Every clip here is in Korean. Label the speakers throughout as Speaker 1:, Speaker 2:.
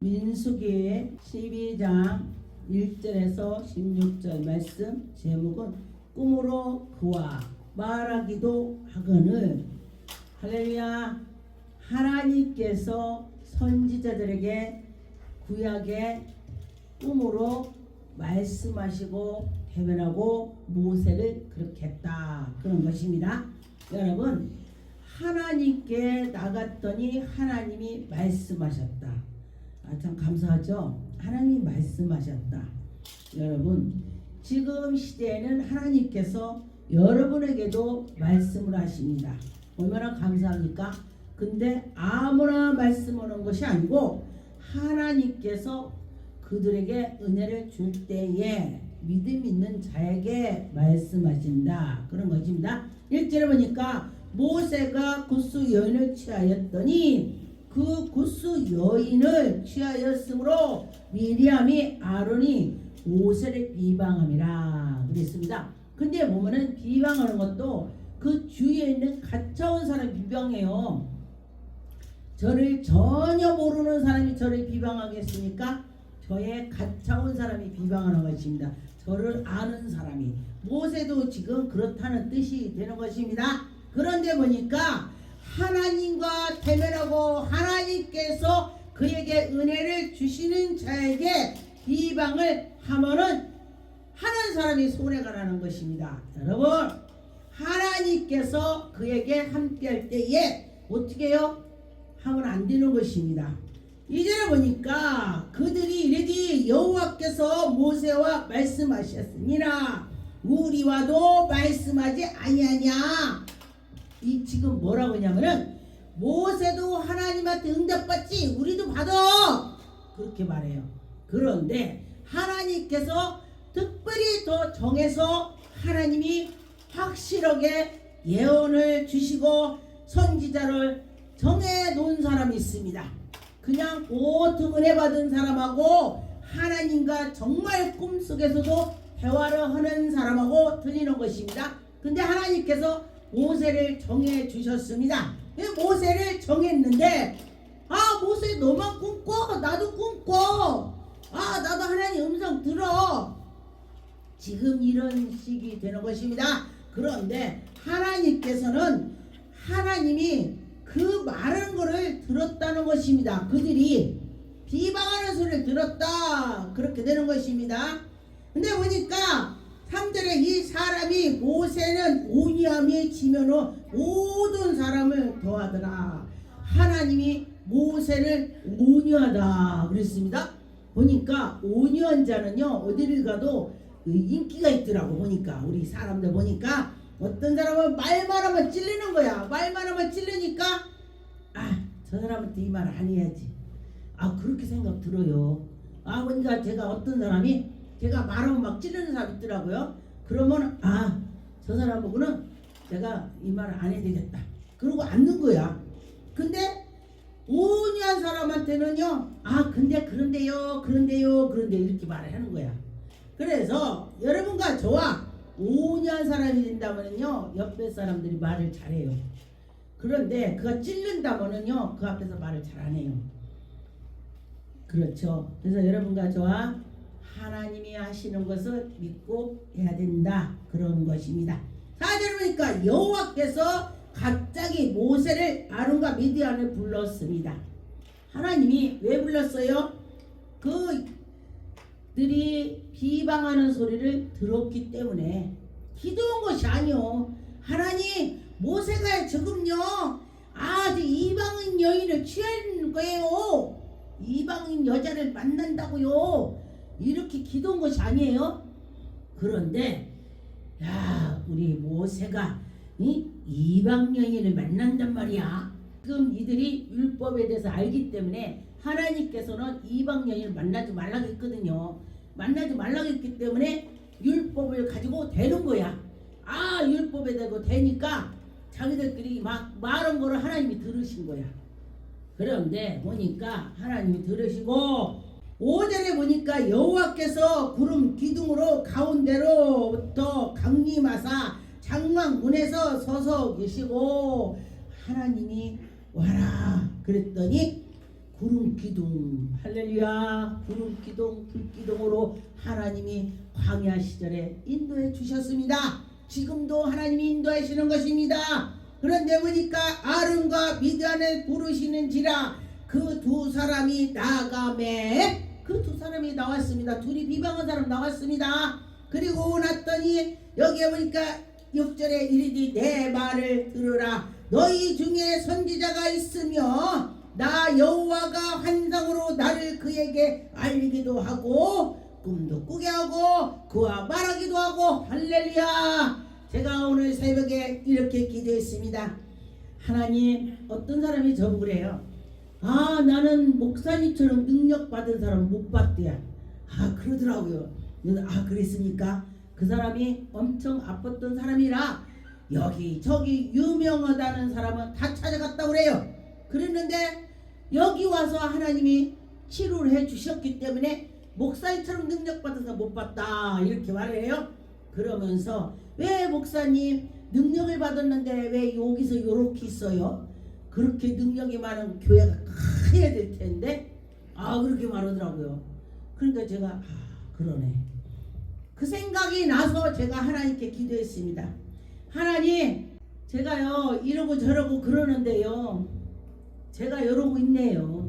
Speaker 1: 민수기 12장 1절에서 16절 말씀 제목은 꿈으로 그와 말하기도 하거늘. 할렐루야. 하나님께서 선지자들에게 구약의 꿈으로 말씀하시고 대변하고 모세를 그렇게 했다. 그런 것입니다. 여러분 하나님께 나갔더니 하나님이 말씀하셨다 아, 참 감사하죠. 하나님 말씀하셨다. 여러분, 지금 시대에는 하나님께서 여러분에게도 말씀을 하십니다. 얼마나 감사합니까? 근데 아무나 말씀하는 것이 아니고 하나님께서 그들에게 은혜를 줄 때에 믿음 있는 자에게 말씀하신다. 그런 것입니다. 1절에 보니까 모세가 구스 여인을 취하였더니 그 구스 여인을 취하였으므로 미리암이 아론이 모세를 비방함이라 그랬습니다. 근데 보면은 비방하는 것도 그 주위에 있는 가짜온 사람 비방해요. 저를 전혀 모르는 사람이 저를 비방하겠습니까? 저의 가짜온 사람이 비방하는 것입니다. 저를 아는 사람이 모세도 지금 그렇다는 뜻이 되는 것입니다. 그런데 보니까 하나님과 대면하고 하나님께서 그에게 은혜를 주시는 자에게 비방을 하면은 하는 사람이 손해가 나는 것입니다. 여러분 하나님께서 그에게 함께할 때에 어떻게 해요? 하면 안 되는 것입니다. 이제는 보니까 그들이 이르디 여호와께서 모세와 말씀하셨습니다. 우리와도 말씀하지 아니하냐. 이 지금 뭐라고 하냐면은 모세도 하나님한테 응답받지 우리도 받아 그렇게 말해요. 그런데 하나님께서 특별히 더 정해서 하나님이 확실하게 예언을 주시고 선지자를 정해 놓은 사람이 있습니다. 그냥 보통 은혜 받은 사람하고 하나님과 정말 꿈속에서도 대화를 하는 사람하고 틀리는 것입니다. 근데 하나님께서 모세를 정해 주셨습니다. 모세를 정했는데 아 모세 너만 꿈꿔 나도 꿈꿔 아 나도 하나님 음성 들어 지금 이런 식이 되는 것입니다. 그런데 하나님께서는 하나님이 그 말하는 거를 들었다는 것입니다. 그들이 비방하는 소리를 들었다 그렇게 되는 것입니다. 근데 보니까 3절에 이 사람이 모세는 온유함이 지면은 모든 사람을 더하더라. 하나님이 모세를 온유하다 그랬습니다. 보니까 온유한 자는요 어디를 가도 그 인기가 있더라고 보니까 우리 사람들 보니까 어떤 사람은 말만 하면 찔리는 거야. 말만 하면 찔리니까 아 저 사람한테 이 말 안 해야지. 아 그렇게 생각 들어요. 아 그러니까 제가 어떤 사람이 제가 말하면 막 찌르는 사람 있더라고요. 그러면 아 저 사람하고는 내가 이 말을 안 해야 되겠다. 그러고 앉는 거야. 근데 온유한 사람한테는요. 아 근데 그런데요 그런데요 그런데 이렇게 말을 하는 거야. 그래서 여러분과 저와 온유한 사람이 된다면요 옆에 사람들이 말을 잘해요. 그런데 그가 찔른다면은요 그 앞에서 말을 잘 안 해요. 그렇죠. 그래서 여러분과 저와 하나님이 하시는 것을 믿고 해야 된다. 그런 것입니다. 4절 보니까 여호와께서 갑자기 모세를 아론과 미디안을 불렀습니다. 하나님이 왜 불렀어요? 그들이 비방하는 소리를 들었기 때문에 기도한 것이 아니요. 하나님 모세가 지금요 아주 이방인 여인을 취한 거예요. 이방인 여자를 만난다고요. 이렇게 기도한 것이 아니에요. 그런데 야 우리 모세가 이 이방 여인을 만난단 말이야. 지금 이들이 율법에 대해서 알기 때문에 하나님께서는 이방 여인을 만나지 말라고 했거든요. 만나지 말라고 했기 때문에 율법을 가지고 되는 거야. 아 율법에 대고 되니까 자기들끼리 막 말한 거를 하나님이 들으신 거야. 그런데 보니까 하나님이 들으시고 5절에 보니까 여호와께서 구름 기둥으로 가운데로부터 강림하사 장막문에서 서서 계시고 하나님이 와라 그랬더니 구름 기둥 할렐루야 구름 기둥 불 기둥으로 하나님이 광야 시절에 인도해 주셨습니다. 지금도 하나님이 인도하시는 것입니다. 그런데 보니까 아론과 미디안을 부르시는지라 그 두 사람이 나감에 그 두 사람이 나왔습니다. 둘이 비방한 사람 나왔습니다. 그리고 났더니 여기에 보니까 6절에 이르디 내 말을 들으라 너희 중에 선지자가 있으며 나 여호와가 환상으로 나를 그에게 알리기도 하고 꿈도 꾸게 하고 그와 말하기도 하고 할렐루야 제가 오늘 새벽에 이렇게 기도했습니다 하나님 어떤 사람이 저보고 그래요 아 나는 목사님처럼 능력 받은 사람 못 봤대요 아 그러더라고요. 아 그랬습니까? 그 사람이 엄청 아팠던 사람이라 여기 저기 유명하다는 사람은 다 찾아갔다 그래요. 그랬는데 여기 와서 하나님이 치료를 해 주셨기 때문에 목사님처럼 능력 받아서 못 봤다. 이렇게 말해요. 그러면서 왜 목사님 능력을 받았는데 왜 여기서 요렇게 있어요? 그렇게 능력이 많은 교회가 커야 될 텐데 아 그렇게 말하더라고요. 그러니까 제가 아 그러네. 그 생각이 나서 제가 하나님께 기도했습니다. 하나님 제가요 이러고 저러고 그러는데요. 제가 이러고 있네요.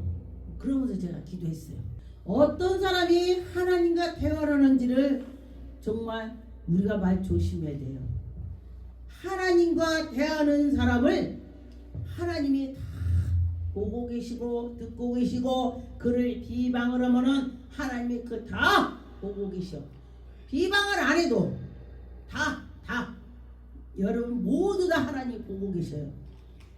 Speaker 1: 그러면서 제가 기도했어요. 어떤 사람이 하나님과 대화를 하는지를 정말 우리가 말 조심해야 돼요. 하나님과 대하는 사람을 하나님이 다 보고 계시고 듣고 계시고 그를 비방을 하면은 하나님이 그 다 보고 계셔. 비방을 안 해도 다 다 여러분 모두 다 하나님 보고 계셔요.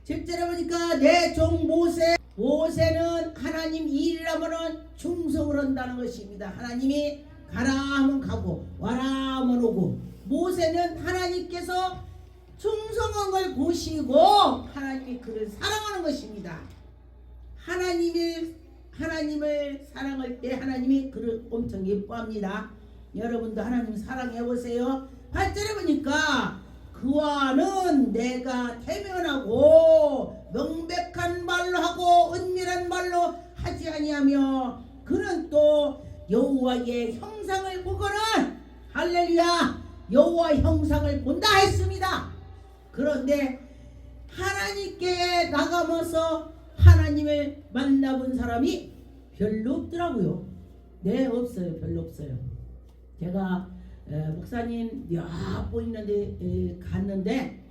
Speaker 1: 실제로 보니까 내 종 모세 모세는 하나님 일이라면은 충성을 한다는 것입니다. 하나님이 가라 하면 가고 와라 하면 오고 모세는 하나님께서 충성한 걸 보시고 하나님이 그를 사랑하는 것입니다. 하나님을 하나님을 사랑할 때 하나님이 그를 엄청 예뻐합니다. 여러분도 하나님 사랑해 보세요. 8절에 보니까 그와는 내가 태면하고 명백한 말로 하고 은밀한 말로 하지 아니하며 그는 또 여호와의 형상을 보거는 할렐루야 여호와 형상을 본다 했습니다. 그런데 하나님께 나가면서 하나님을 만나본 사람이 별로 없더라고요. 네 없어요. 별로 없어요. 제가 에, 목사님 몇번 있는데 에, 갔는데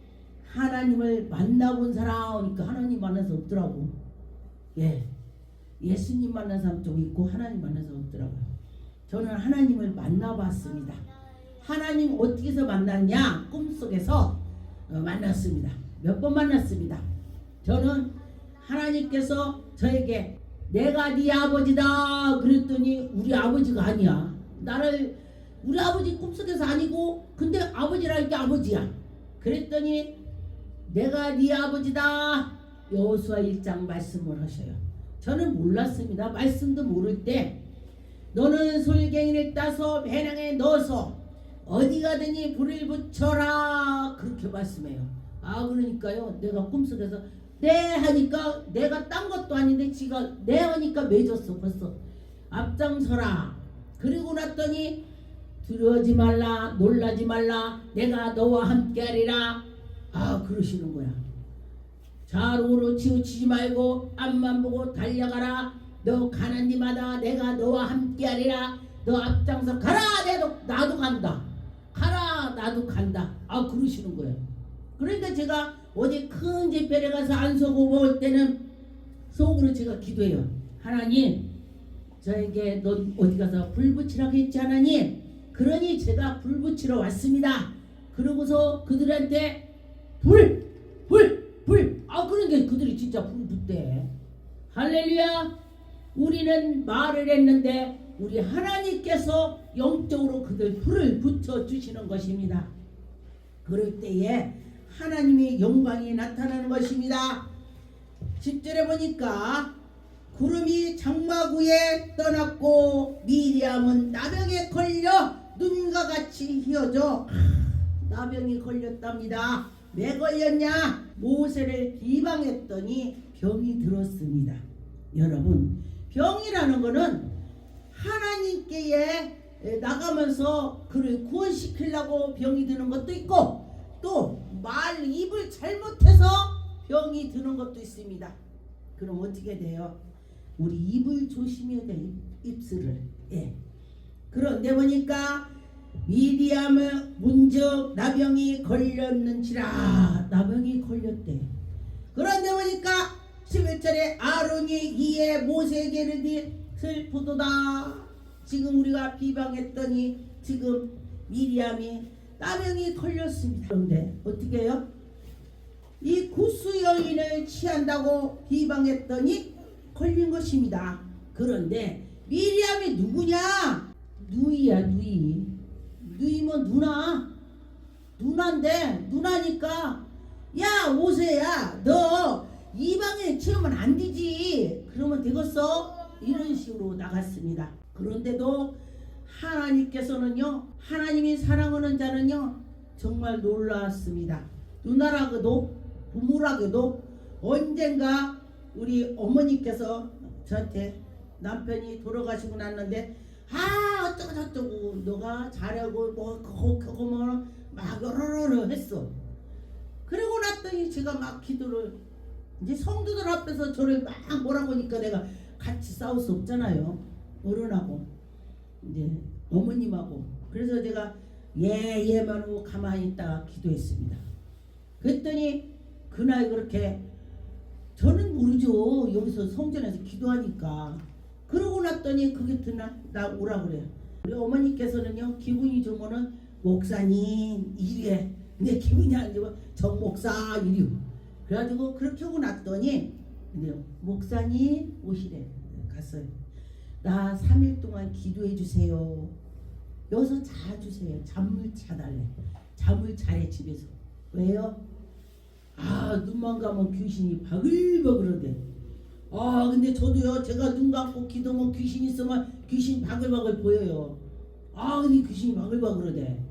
Speaker 1: 하나님을 만나본 사람 오니까 하나님 만난 사람 없더라고. 예, 예수님 만난 사람 좀 있고 하나님 만난 사람 없더라고요. 저는 하나님을 만나봤습니다. 하나님 어떻게 해서 만났냐? 꿈속에서 어, 만났습니다. 몇 번 만났습니다. 저는 하나님께서 저에게 내가 네 아버지다 그랬더니 우리 아버지가 아니야. 나를 우리 아버지 꿈속에서 아니고 근데 아버지라 이게 아버지야. 그랬더니 내가 네 아버지다. 여호수아 1장 말씀을 하셔요. 저는 몰랐습니다. 말씀도 모를 때 너는 솔갱이를 따서 배낭에 넣어서 어디 가든지 불을 붙여라. 그렇게 말씀해요. 아 그러니까요. 내가 꿈속에서 네 하니까 내가 딴 것도 아닌데 지가 네 하니까 맺었어 벌써. 앞장서라. 그리고 났더니 두려워하지 말라 놀라지 말라. 내가 너와 함께하리라. 아 그러시는 거야. 좌우로 치우치지 말고 앞만 보고 달려가라. 너 가는 데마다 내가 너와 함께하리라. 너 앞장서 가라. 내도 나도 간다 나도 간다 아 그러시는 거예요 그러니까 제가 어디 큰 집회에 가서 안 서고 볼 때는 속으로 제가 기도해요 하나님 저에게 너 어디 가서 불 붙이라고 했지 하나님 그러니 제가 불 붙이러 왔습니다. 그러고서 그들한테 불, 불, 불. 아 그러니까 그들이 진짜 불 붙대. 할렐루야. 우리는 말을 했는데 우리 하나님께서 영적으로 그들 불을 붙여 주시는 것입니다. 그럴 때에 하나님의 영광이 나타나는 것입니다. 10절에 보니까 구름이 장마구에 떠났고 미리암은 나병에 걸려 눈과 같이 휘어져 나병이 걸렸답니다. 왜 걸렸냐? 모세를 비방했더니 병이 들었습니다. 여러분 병이라는 거는 하나님께에 나가면서 그를 구원시키려고 병이 드는 것도 있고 또 말 입을 잘못해서 병이 드는 것도 있습니다. 그럼 어떻게 돼요? 우리 입을 조심해야 돼 입, 입술을. 예. 그런데 보니까 미디암의 문적 나병이 걸렸는지라 나병이 걸렸대. 그런데 보니까 11절에 아론이 이에 모세에게를 슬프도다. 지금 우리가 비방했더니 지금 미리암이 나병이 걸렸습니다. 그런데 어떻게 해요? 이 구수 여인을 취한다고 비방했더니 걸린 것입니다. 그런데 미리암이 누구냐? 누이야 누이. 누이면 누나. 누나인데 누나니까 야 오세야 너 이방에 취하면 안 되지. 그러면 되겠어? 이런 식으로 나갔습니다. 그런데도 하나님께서는요 하나님이 사랑하는 자는요 정말 놀라웠습니다. 누나라고도 부모라고도 언젠가 우리 어머니께서 저한테 남편이 돌아가시고 났는데 아 어쩌고 저쩌고 너가 잘하고 뭐 그거 그거 뭐막 여러러러 했어. 그러고 났더니 제가 막 기도를 이제 성도들 앞에서 저를 막 뭐라고 하니까 내가 같이 싸울 수 없잖아요. 어른하고 이제 어머님하고 그래서 제가 예 예만 하고 가만히 있다가 기도했습니다. 그랬더니 그날 그렇게 저는 모르죠. 여기서 성전에서 기도하니까. 그러고 났더니 그게 드나 나 오라 그래요. 우리 어머니께서는요 기분이 좋으면은 목사님 이래. 근데 기분이 안 좋으면 정 목사 이래. 그래가지고 그렇게 하고 났더니 근데 목사님 오시래. 갔어요. 나 3일 동안 기도해 주세요. 여기서 자주세요. 잠을 자달래. 잠을 자래 집에서. 왜요? 아 눈만 감으면 귀신이 바글바글하대. 아 근데 저도요 제가 눈 감고 기도하면 귀신 있으면 귀신 바글바글 보여요. 아 근데 귀신이 바글바글하대.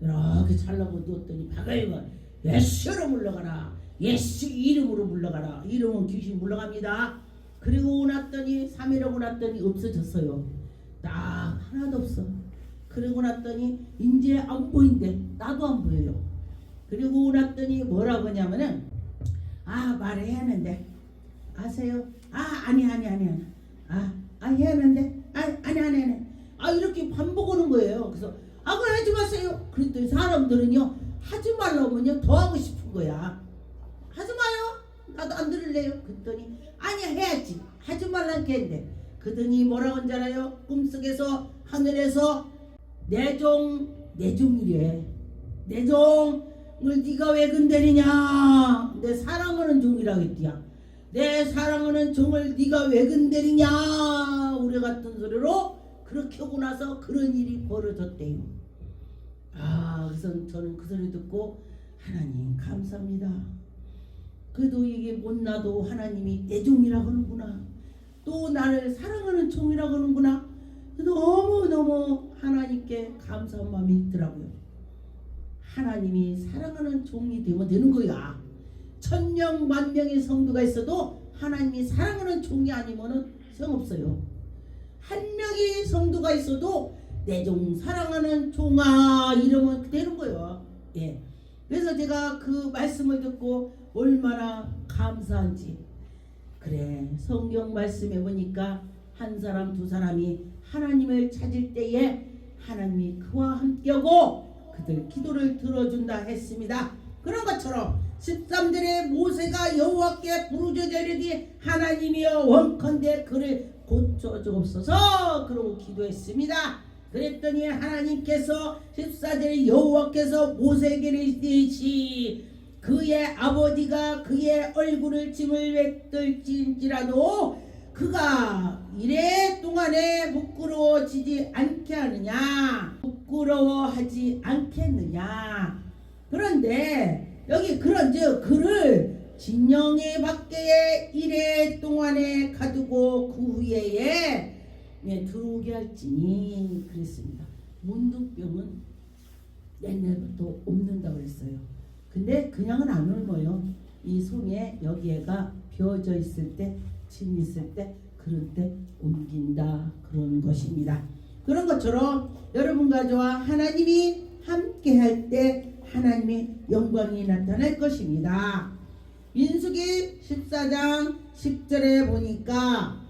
Speaker 1: 이렇게 잘라고 누웠더니 바글바글 예수로 물러가라. 예수 이름으로 물러가라. 이름은 귀신 물러갑니다. 그리고 났더니 3일하고 났더니 없어졌어요. 딱 하나도 없어. 그리고 났더니 이제 안 보인대. 나도 안 보여요. 그리고 났더니 뭐라고 하냐면은 아 말해야 하는데 아세요? 아 아니 아니 아니 아니 아, 아 해야 하는데 아 아니 아니 아니 아 이렇게 반복하는 거예요. 그래서 아 그걸 하지 마세요. 그랬더니 사람들은요 하지 말라면요 더 하고 싶은 거야. 나도 안 들을래요. 그랬더니 아니 해야지. 하지 말란 게인데 그더니 뭐라고 한줄 알아요? 꿈속에서 하늘에서 내종 내종이래. 내종 을 네가 왜 건드리냐? 내 사랑하는 종이라고 했디야. 내 사랑하는 종을 네가 왜 건드리냐? 우리 같은 소리로 그렇게 하고 나서 그런 일이 벌어졌대요. 아, 그래서 저는 그 소리 듣고 하나님 감사합니다. 그래도 이게 못나도 하나님이 내 종이라고 하는구나. 또 나를 사랑하는 종이라고 하는구나. 너무너무 하나님께 감사한 마음이 있더라고요. 하나님이 사랑하는 종이 되면 되는 거야. 천명 만명의 성도가 있어도 하나님이 사랑하는 종이 아니면은 소용없어요. 한 명의 성도가 있어도 내 종 사랑하는 종아 이러면 되는 거예요. 예. 그래서 제가 그 말씀을 듣고 얼마나 감사한지 그래 성경 말씀에 보니까 한 사람 두 사람이 하나님을 찾을 때에 하나님이 그와 함께하고 그들 기도를 들어준다 했습니다. 그런 것처럼 13절에 모세가 여호와께 이르되 하나님이여 원컨대 그를 고쳐 주옵소서 그러고 기도했습니다. 그랬더니 하나님께서 14절에 여호와께서 모세에게 이르시되 그의 아버지가 그의 얼굴을 짐을 뱉을지라도 그가 이래 동안에 부끄러워지지 않게 하느냐 부끄러워하지 않겠느냐. 그런데 여기 그런즉 그를 진영의 밖에 이래 동안에 가두고 그 후에 네, 들어오게 할지니 그랬습니다. 문둥병은 옛날부터 없는다고 그랬어요 근데 그냥은 안 옮어요 이 송에 여기에가 비어져 있을 때짐 있을 때 그런 때 옮긴다 그런 것입니다. 그런 것처럼 여러분과 저와 하나님이 함께 할 때 하나님의 영광이 나타날 것입니다. 민수기 14장 10절에 보니까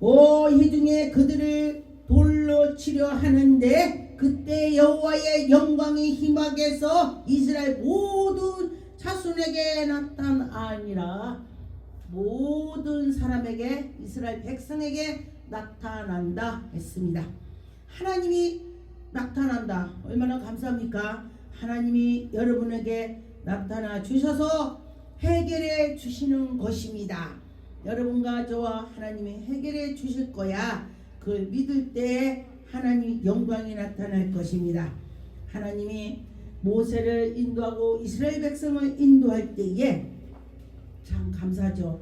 Speaker 1: 오 희중에 그들을 돌로 치려 하는데 그때 여호와의 영광이 희막에서 이스라엘 모든 자손에게 나타나니라 모든 사람에게 이스라엘 백성에게 나타난다 했습니다. 하나님이 나타난다. 얼마나 감사합니까? 하나님이 여러분에게 나타나 주셔서 해결해 주시는 것입니다. 여러분과 저와 하나님이 해결해 주실 거야. 그걸 믿을 때 하나님 영광이 나타날 것입니다. 하나님이 모세를 인도하고 이스라엘 백성을 인도할 때에 참 감사죠.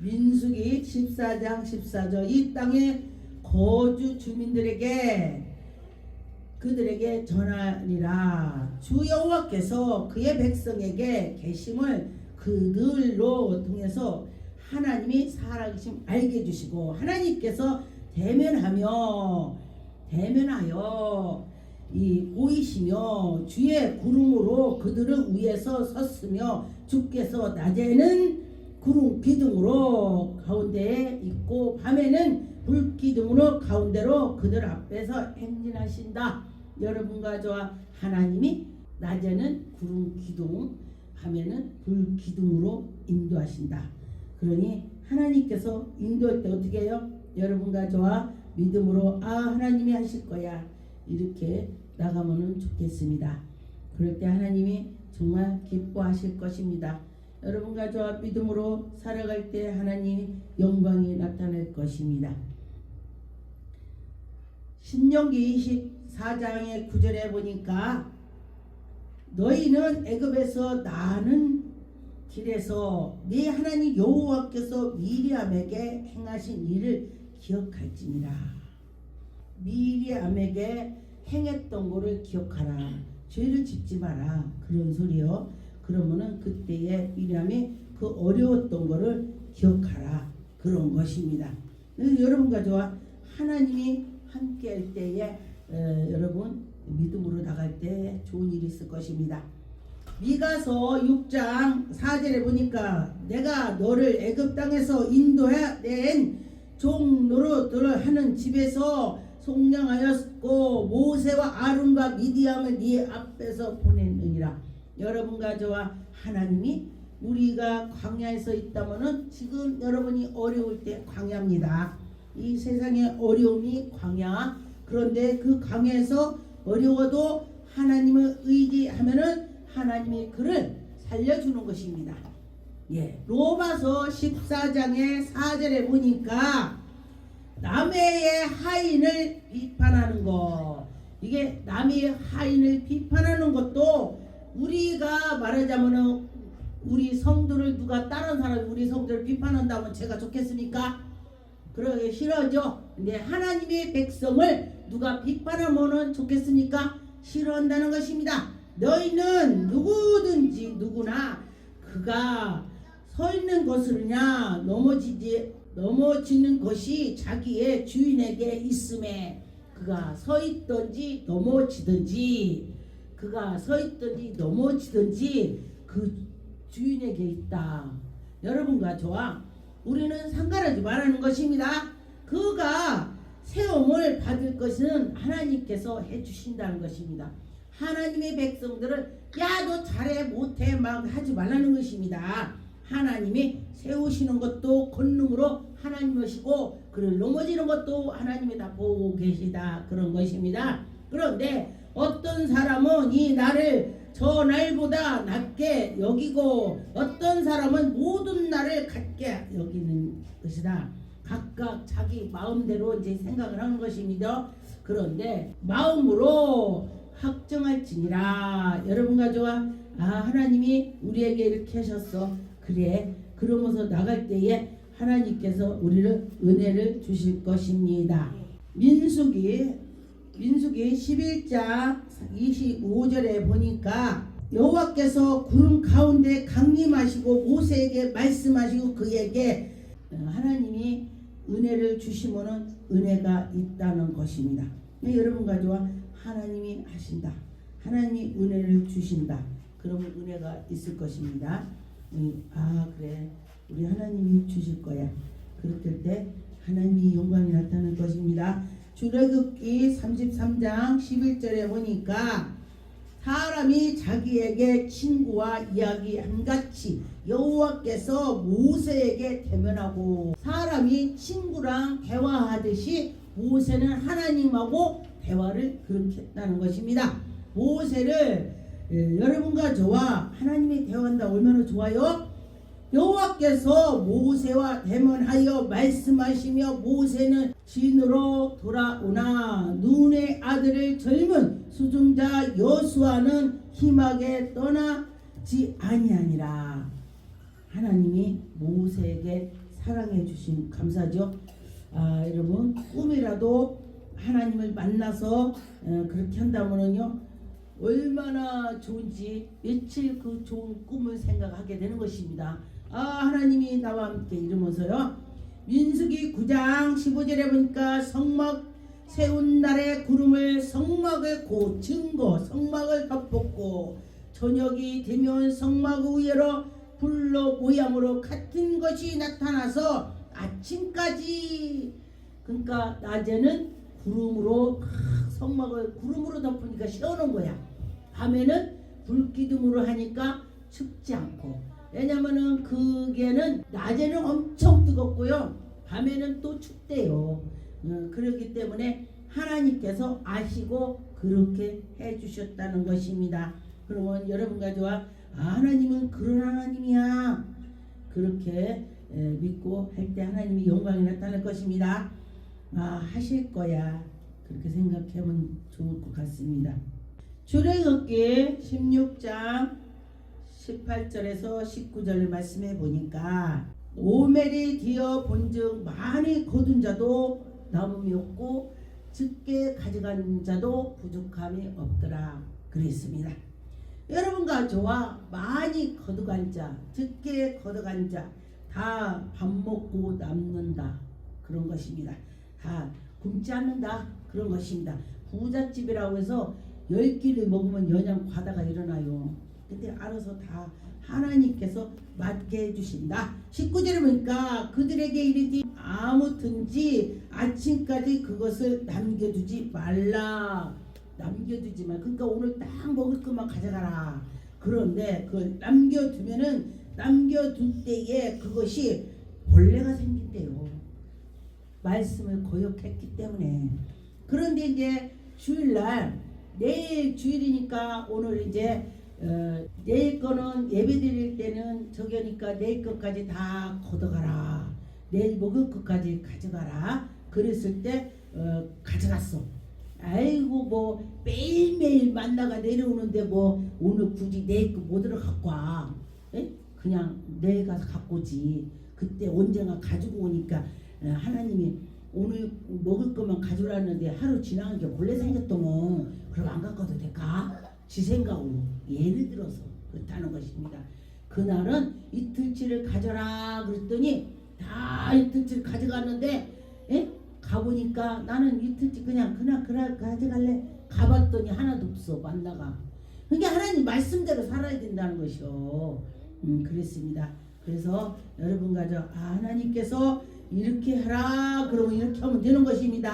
Speaker 1: 민수기 14장 14절 이 땅의 거주 주민들에게 그들에게 전하리라 주 여호와께서 그의 백성에게 계심을 그들로 통해서 하나님이 살아계심 알게 해주시고 하나님께서 대면하며 대면하여 이 보이시며 주의 구름으로 그들을 위에서 섰으며 주께서 낮에는 구름 기둥으로 가운데에 있고 밤에는 불 기둥으로 가운데로 그들 앞에서 행진하신다. 여러분과 저와 하나님이 낮에는 구름 기둥, 밤에는 불 기둥으로 인도하신다. 그러니 하나님께서 인도할 때 어떻게 해요? 여러분과 저와 믿음으로 아 하나님이 하실 거야 이렇게 나가면은 좋겠습니다. 그럴 때 하나님이 정말 기뻐하실 것입니다. 여러분과 저와 믿음으로 살아갈 때 하나님 영광이 나타날 것입니다. 신명기 24장의 9절에 보니까 너희는 애굽에서 나는 길에서 네 하나님 여호와께서 미리암에게 행하신 일을 기억할지니라. 미리 암에게 행했던 거를 기억하라. 죄를 짓지 마라. 그런 소리요. 그러면은 그때에 미리암이 그 어려웠던 거를 기억하라. 그런 것입니다. 그래서 여러분과 저와 하나님이 함께 할 때에 에, 여러분 믿음으로 나갈 때 좋은 일이 있을 것입니다. 미가서 6장 4절에 보니까 내가 너를 애굽 땅에서 인도해 낸 종 노릇들을 하는 집에서 속량하였고 모세와 아론과 미디암을 네 앞에서 보냈느니라. 여러분과 저와 하나님이 우리가 광야에서 있다면은 지금 여러분이 어려울 때 광야입니다. 이 세상의 어려움이 광야. 그런데 그 광야에서 어려워도 하나님을 의지하면은 하나님이 그를 살려주는 것입니다. 예. 로마서 14장의 4절에 보니까 남의 하인을 비판하는 거. 이게 남의 하인을 비판하는 것도 우리가 말하자면은 우리 성도를 누가 다른 사람이 우리 성도를 비판한다면 제가 좋겠습니까? 그러기 싫어죠. 근데 하나님의 백성을 누가 비판하면은 좋겠습니까? 싫어한다는 것입니다. 너희는 누구든지 누구나 그가 서 있는 것을냐 넘어지지 넘어지는 것이 자기의 주인에게 있음에 그가 서 있든지 넘어지든지 그가 서 있든지 넘어지든지 그 주인에게 있다. 여러분과 저와 우리는 상관하지 말라는 것입니다. 그가 세움을 받을 것은 하나님께서 해주신다는 것입니다. 하나님의 백성들을 야너 잘해 못해 막 하지 말라는 것입니다. 하나님이 세우시는 것도 권능으로 하나님이시고 그를 넘어지는 것도 하나님이 다 보고 계시다 그런 것입니다. 그런데 어떤 사람은 이 나를 저 날보다 낮게 여기고 어떤 사람은 모든 날을 같게 여기는 것이다. 각각 자기 마음대로 이제 생각을 하는 것입니다. 그런데 마음으로 확정할지니라 여러분과 저와 아 하나님이 우리에게 이렇게 하셨어 그래 그러면서 나갈 때에 하나님께서 우리를 은혜를 주실 것입니다. 민수기 민수기 11장 25절에 보니까 여호와께서 구름 가운데 강림하시고 모세에게 말씀하시고 그에게 어, 하나님이 은혜를 주시면은 은혜가 있다는 것입니다. 네, 여러분 가져와 하나님이 하신다. 하나님이 은혜를 주신다. 그러면 은혜가 있을 것입니다. 음, 아 그래 우리 하나님이 주실 거야. 그럴 때 하나님이 영광이 나타날 것입니다. 출애굽기 33장 11절에 보니까 사람이 자기에게 친구와 이야기 한 같이 여호와께서 모세에게 대면하고 사람이 친구랑 대화하듯이 모세는 하나님하고 대화를 그렇게 했다는 것입니다. 모세를 예, 여러분과 저와 하나님이 대화한다 얼마나 좋아요? 여호와께서 모세와 대면하여 말씀하시며 모세는 진으로 돌아오나 눈의 아들을 젊은 수중자 여수아는 힘하게 떠나지 아니하니라 하나님이 모세에게 사랑해 주신 감사죠. 아 여러분 꿈이라도 하나님을 만나서 어, 그렇게 한다면은요 얼마나 좋은지 며칠 그 좋은 꿈을 생각하게 되는 것입니다. 아 하나님이 나와 함께 이러면서요. 민수기 9장 15절에 보니까 성막 세운 날에 구름을 성막을 고 증거 성막을 덮었고 저녁이 되면 성막 위로 불로 모양으로 같은 것이 나타나서 아침까지 그러니까 낮에는 구름으로 막 성막을 구름으로 덮으니까 시원한 거야. 밤에는 불기둥으로 하니까 춥지 않고 왜냐면은 그게는 낮에는 엄청 뜨겁고요. 밤에는 또 춥대요. 어, 그렇기 때문에 하나님께서 아시고 그렇게 해주셨다는 것입니다. 그러면 여러분과 저와 아, 하나님은 그런 하나님이야. 그렇게 에, 믿고 할 때 하나님이 영광이 나타날 것입니다. 아, 하실 거야. 그렇게 생각하면 좋을 것 같습니다. 출애굽기 16장 18절에서 19절 말씀해 보니까 오멜이 디어 본즉 많이 거둔 자도 남음이 없고 적게 가져간 자도 부족함이 없더라 그랬습니다. 여러분과 저와 많이 거둬간 자, 적게 거둬간 자, 다 밥 먹고 남는다. 그런 것입니다. 다 굶지 않는다. 그런 것입니다. 부잣집이라고 해서 열 끼를 먹으면 연양 과다가 일어나요. 근데 알아서 다 하나님께서 맞게 해주신다. 19절에 보니까 그들에게 이르디 아무든지 아침까지 그것을 남겨두지 말라. 남겨두지 말. 그러니까 오늘 딱 먹을 것만 가져가라. 그런데 그걸 남겨두면은 남겨둘 때에 그것이 벌레가 생긴대요. 말씀을 거역했기 때문에. 그런데 이제 주일날 내일 주일이니까 오늘 이제 어, 내일 거는 예배 드릴 때는 저기니까 내일 것까지 다 걷어가라. 내일 먹을 것까지 가져가라. 그랬을 때 어, 가져갔어. 아이고 뭐 매일매일 만나가 내려오는데 뭐 오늘 굳이 내일 거못 들어 갖고 와. 에? 그냥 내일 가서 갖고 오지. 그때 언젠가 가지고 오니까 어, 하나님이 오늘 먹을 것만 가져라는데 하루 지나간 게 원래 생겼더만 그럼 안 갖고도 될까? 지 생각으로 예를 들어서 그렇다는 것입니다. 그날은 이틀치를 가져라 그랬더니 다 이틀치를 가져갔는데 에? 가보니까 나는 이틀치 그냥 그냥 그날 가져갈래 가봤더니 하나도 없어 만나가 그러니까 하나님 말씀대로 살아야 된다는 것이요 음 그랬습니다 그래서 여러분과 저 아, 하나님께서 이렇게 하라. 그러면 이렇게 하면 되는 것입니다.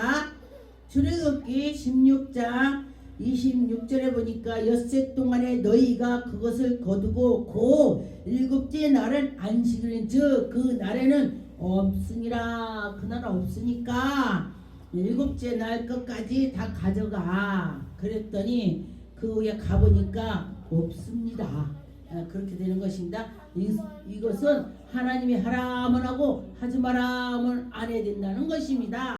Speaker 1: 출애굽기 16장 26절에 보니까 엿새 동안에 너희가 그것을 거두고 고 일곱째 날은 안식일인 즉그 날에는 없으니라. 그날 없으니까 일곱째 날 것까지 다 가져가. 그랬더니 그 후에 가보니까 없습니다. 아, 그렇게 되는 것입니다. 이, 이것은 하나님이 하라면 하고 하지 말라면 안 해야 된다는 것입니다